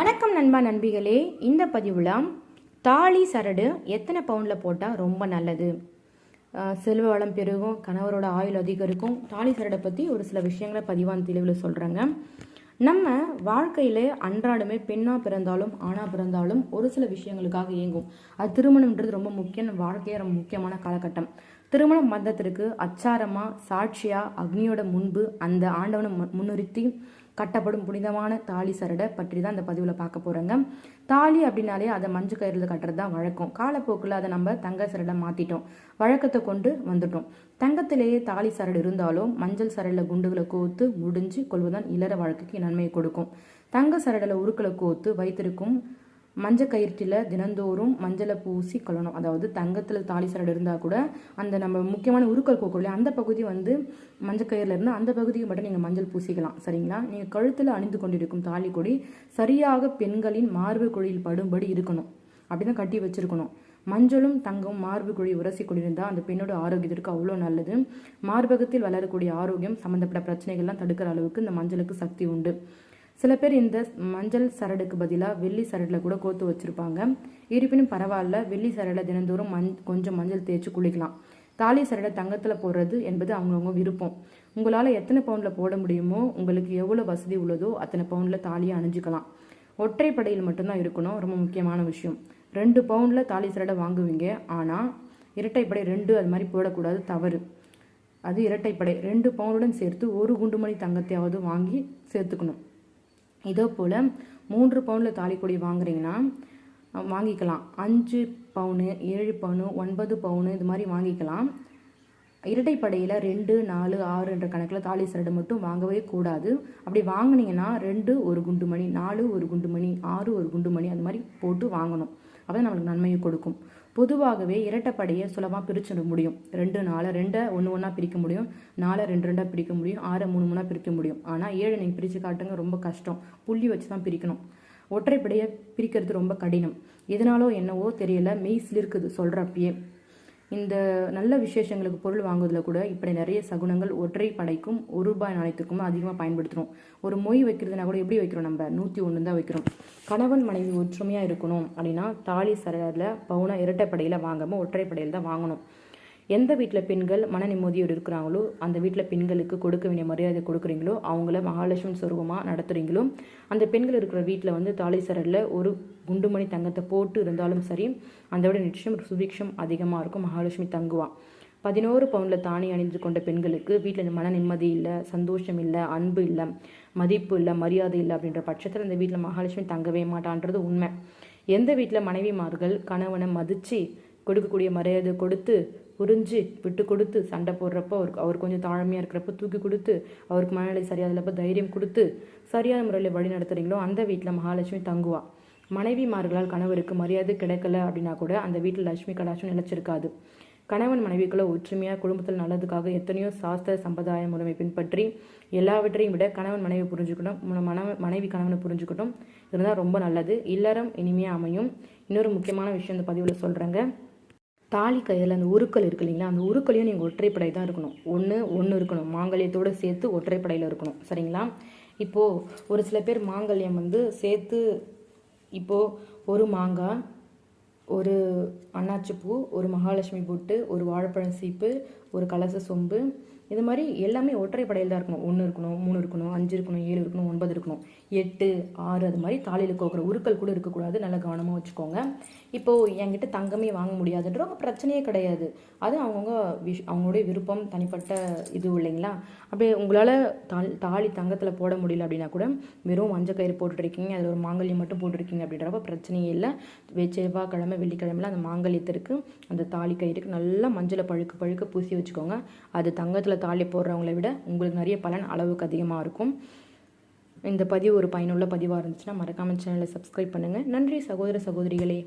வணக்கம் நண்பா நண்பிகளே. இந்த பதிவில் தாலி சரடு எத்தனை பவுண்டில் போட்டால் ரொம்ப நல்லது? செல்வ வளம் பெருகும் கணவரோட ஆயுள் அதிகரிக்கும் தாலி சரடை பற்றி ஒரு சில விஷயங்களை பதிவான தெளிவில் சொல்கிறேங்க நம்ம வாழ்க்கையில் அன்றாடமே பெண்ணாக பிறந்தாலும் ஆணாக பிறந்தாலும் ஒரு சில விஷயங்களுக்காக இயங்கும். அது திருமணம்ன்றது ரொம்ப முக்கியம் வாழ்க்கையே ரொம்ப முக்கியமான காலகட்டம். திருமண மந்தத்திற்கு அச்சாரமா சாட்சியா அக்னியோட முன்பு அந்த ஆண்டவனை மு- முன்னிறுத்தி கட்டப்படும் புனிதமான தாலி சரடை பற்றி தான் அந்த பதிவில் பார்க்க போகிறோங்க தாலி அப்படின்னாலே அதை மஞ்சு கயிறில் கட்டுறது தான் வழக்கம். காலப்போக்கில் அதை நம்ம தங்க சரடை மாற்றிட்டோம் வழக்கத்தை கொண்டு வந்துட்டோம். தங்கத்திலேயே தாலி சரடு இருந்தாலும் மஞ்சள் சரடில் குண்டுகளை கோத்து முடிஞ்சு கொள்வதுதான் இளர வழக்குக்கு நன்மையை கொடுக்கும். தங்க சரடில் உருக்களை கோத்து வைத்திருக்கும் மஞ்சள் கயிற்றில் தினந்தோறும் மஞ்சளை பூசி கொள்ளணும் அதாவது தங்கத்தில் தாலி சரடு இருந்தால் கூட அந்த நம்ம முக்கியமான உருக்கள் கோக்கும் அந்த பகுதி வந்து மஞ்சள் கயிறில் இருந்து அந்த பகுதிக்கு மட்டும் நீங்கள் மஞ்சள் பூசிக்கலாம். சரிங்களா? நீங்கள் கழுத்தில் அணிந்து கொண்டிருக்கும் தாலி கொடி சரியாக பெண்களின் மார்பு குழியில் படும்படி இருக்கணும். அப்படின்னு கட்டி வச்சிருக்கணும். மஞ்சளும் தங்கம் மார்பு குழி உரசி கொண்டிருந்தால் அந்த பெண்ணோட ஆரோக்கியத்திற்கு அவ்வளோ நல்லது. மார்பகத்தில் வளரக்கூடிய ஆரோக்கியம் சம்மந்தப்பட்ட பிரச்சனைகள்லாம் தடுக்கிற அளவுக்கு இந்த மஞ்சளுக்கு சக்தி உண்டு. சில பேர் இந்த மஞ்சள் சரடுக்கு பதிலாக வெள்ளி சரடில் கூட கோத்து வச்சுருப்பாங்க. இருப்பினும் பரவாயில்ல வெள்ளி சரடில் தினந்தோறும் மஞ் கொஞ்சம் மஞ்சள் தேய்ச்சி குளிக்கலாம். தாலி சரடை தங்கத்தில் போடுறது என்பது அவங்கவுங்க விருப்பம். உங்களால் எத்தனை பவுண்டில் போட முடியுமோ உங்களுக்கு எவ்வளோ வசதி உள்ளதோ அத்தனை பவுண்டில் தாலியை அணிஞ்சிக்கலாம். ஒற்றைப்படையில் மட்டும்தான் இருக்கணும் ரொம்ப முக்கியமான விஷயம். ரெண்டு பவுண்டில் தாலி சரடை வாங்குவீங்க ஆனால் இரட்டைப்படை ரெண்டு அது மாதிரி போடக்கூடாது தவறு. அது இரட்டைப்படை ரெண்டு பவுனுடன் சேர்த்து ஒரு குண்டுமணி தங்கத்தையாவது வாங்கி சேர்த்துக்கணும். இதே போல் மூன்று பவுனில் தாலிக்கொடி வாங்குறீங்கன்னா வாங்கிக்கலாம். அஞ்சு பவுனு ஏழு பவுனு ஒன்பது பவுனு இது மாதிரி வாங்கிக்கலாம். இரட்டைப்படையில் ரெண்டு நாலு ஆறு என்ற கணக்கில் தாலி சரடு மட்டும் வாங்கவே கூடாது. அப்படி வாங்குனீங்கன்னா ரெண்டு ஒரு குண்டு மணி நாலு ஒரு குண்டு மணி ஆறு ஒரு குண்டு மணி அந்த மாதிரி போட்டு வாங்கணும். அப்போ நம்மளுக்கு நன்மையை கொடுக்கும். பொதுவாகவே இரட்டைப்படையை சுலபமாக பிரிச்சிட முடியும். ரெண்டு நாலு ரெண்டை ஒன்று ஒன்றா பிரிக்க முடியும். நாலை ரெண்டு ரெண்டாக பிரிக்க முடியும். ஆறு மூணு மூணாக பிரிக்க முடியும். ஆனால் ஏழை நீங்கள் பிரித்து காட்டுங்க ரொம்ப கஷ்டம். புள்ளி வச்சு தான் பிரிக்கணும். ஒற்றைப்படையை பிரிக்கிறது ரொம்ப கடினம். எதனாலோ என்னவோ தெரியல மெய் சிலிருக்குது சொல்கிறப்பயே இந்த நல்ல விசேஷங்களுக்கு பொருள் வாங்குவதில் கூட இப்படி நிறைய சகுனங்கள் ஒற்றை படைக்கும் ஒரு ரூபாய் நாணயத்துக்கும் அதிகமாக பயன்படுத்துகிறோம். ஒரு மொய் வைக்கிறதுனா கூட எப்படி வைக்கிறோம் நம்ம? நூற்றி ஒன்று தான் வைக்கிறோம். கணவன் மனைவி ஒற்றுமையாக இருக்கணும் அப்படின்னா தாலி சரையில் பவுனா இரட்டைப்படையில் வாங்காமல் ஒற்றைப்படையில் தான் வாங்கணும். எந்த வீட்டில் பெண்கள் மன நிம்மதியோடு இருக்கிறாங்களோ அந்த வீட்டில் பெண்களுக்கு கொடுக்க வேண்டிய மரியாதை கொடுக்குறீங்களோ அவங்கள மகாலட்சுமி சுரூபமாக நடத்துகிறீங்களோ அந்த பெண்கள் இருக்கிற வீட்டில் வந்து தாலி சரடில் ஒரு குண்டுமணி தங்கத்தை போட்டு இருந்தாலும் சரி அந்த விட நிச்சயம் சுபிக்ஷம் அதிகமாக இருக்கும் மகாலட்சுமி தங்குவான் பதினோரு பவுண்டில் தானி அணிந்து கொண்ட பெண்களுக்கு வீட்டில் மன நிம்மதி இல்லை சந்தோஷம் இல்லை அன்பு இல்லை மதிப்பு இல்லை மரியாதை இல்லை அப்படின்ற பட்சத்தில் அந்த வீட்டில் மகாலட்சுமி தங்கவே மாட்டான்றது உண்மை. எந்த வீட்டில் மனைவிமார்கள் கணவனை மதித்து கொடுக்கக்கூடிய மரியாதை கொடுத்து புரிஞ்சு விட்டு கொடுத்து சண்டை போடுறப்போ அவருக்கு அவர் கொஞ்சம் தாழ்மையாக இருக்கிறப்ப தூக்கி கொடுத்து அவருக்கு மனநிலை சரியாதப்போ தைரியம் கொடுத்து சரியான முறையில் வழி நடத்துறீங்களோ அந்த வீட்டில் மகாலட்சுமி தங்குவா. மனைவிமார்களால் கணவருக்கு மரியாதை கிடைக்கல அப்படின்னா கூட அந்த வீட்டில் லட்சுமி கடாட்சம் நிலைச்சிருக்காது. கணவன் மனைவிக்குள்ள ஒற்றுமையாக குடும்பத்தில் நல்லதுக்காக எத்தனையோ சாஸ்திர சம்பிரதாய முறைமை பின்பற்றி எல்லாவற்றையும் விட கணவன் மனைவி புரிஞ்சுக்கணும் மன- மனைவி கணவனை புரிஞ்சுக்கட்டும் இருந்தால் ரொம்ப நல்லது. இல்லறம் இனிமையாக அமையும். இன்னொரு முக்கியமான விஷயம் இந்த பதிவில் சொல்கிறேங்க தாலி கையில் அந்த உருக்கள் இருக்கு இல்லைங்களா அந்த உருக்களையும் நீங்கள் ஒற்றைப்படை தான் இருக்கணும். ஒன்று ஒன்று இருக்கணும். மாங்கல்யத்தோடு சேர்த்து ஒற்றைப்படையில் இருக்கணும். சரிங்களா? இப்போது ஒரு சில பேர் மாங்கல்யம் வந்து சேர்த்து இப்போது ஒரு மாங்காய் ஒரு அன்னாச்சி பூ ஒரு மகாலட்சுமி பொட்டு ஒரு வாழைப்பழம் சீப்பு ஒரு கலச சொம்பு இது மாதிரி எல்லாமே ஒற்றைப்படையில் தான் இருக்கணும். ஒன்று இருக்கணும் மூணு இருக்கணும் அஞ்சு இருக்கணும் ஏழு இருக்கணும் ஒன்பது இருக்கணும். எட்டு ஆறு அது மாதிரி தாலியில் கோக்குற உருக்கள் கூட இருக்கக்கூடாது. நல்லா கவனமாக வச்சுக்கோங்க. இப்போது என்கிட்ட தங்கமே வாங்க முடியாதுன்றவங்க பிரச்சனையே கிடையாது. அது அவங்கவுங்க விஷ் அவங்களுடைய விருப்பம் தனிப்பட்ட இது இல்லைங்களா? அப்படியே உங்களால் தாலி தாலி தங்கத்தில் போட முடியல அப்படின்னா கூட வெறும் மஞ்சள் கயிறு போட்டுருக்கீங்க அதில் ஒரு மாங்கல்யம் மட்டும் போட்டிருக்கீங்க அப்படின்றப்ப பிரச்சனையே இல்லை. வெ- செவ்வாய்க்கிழமை வெள்ளிக்கிழமையில் அந்த மாங்கல்யத்திற்கு அந்த தாலி கயிறுக்கு நல்லா மஞ்சளை பழுக்க பழுக்க பூசி வச்சுக்கோங்க. அது தங்கத்தில் தாலி போடுறவங்கள விட உங்களுக்கு நிறைய பலன் அளவுக்கு அதிகமாக இருக்கும். இந்த பதிவு ஒரு பயனுள்ள பதிவாக இருந்துச்சுன்னா மறக்காமல் சேனலை சப்ஸ்கிரைப் பண்ணுங்கள் நன்றி சகோதர சகோதரிகளே.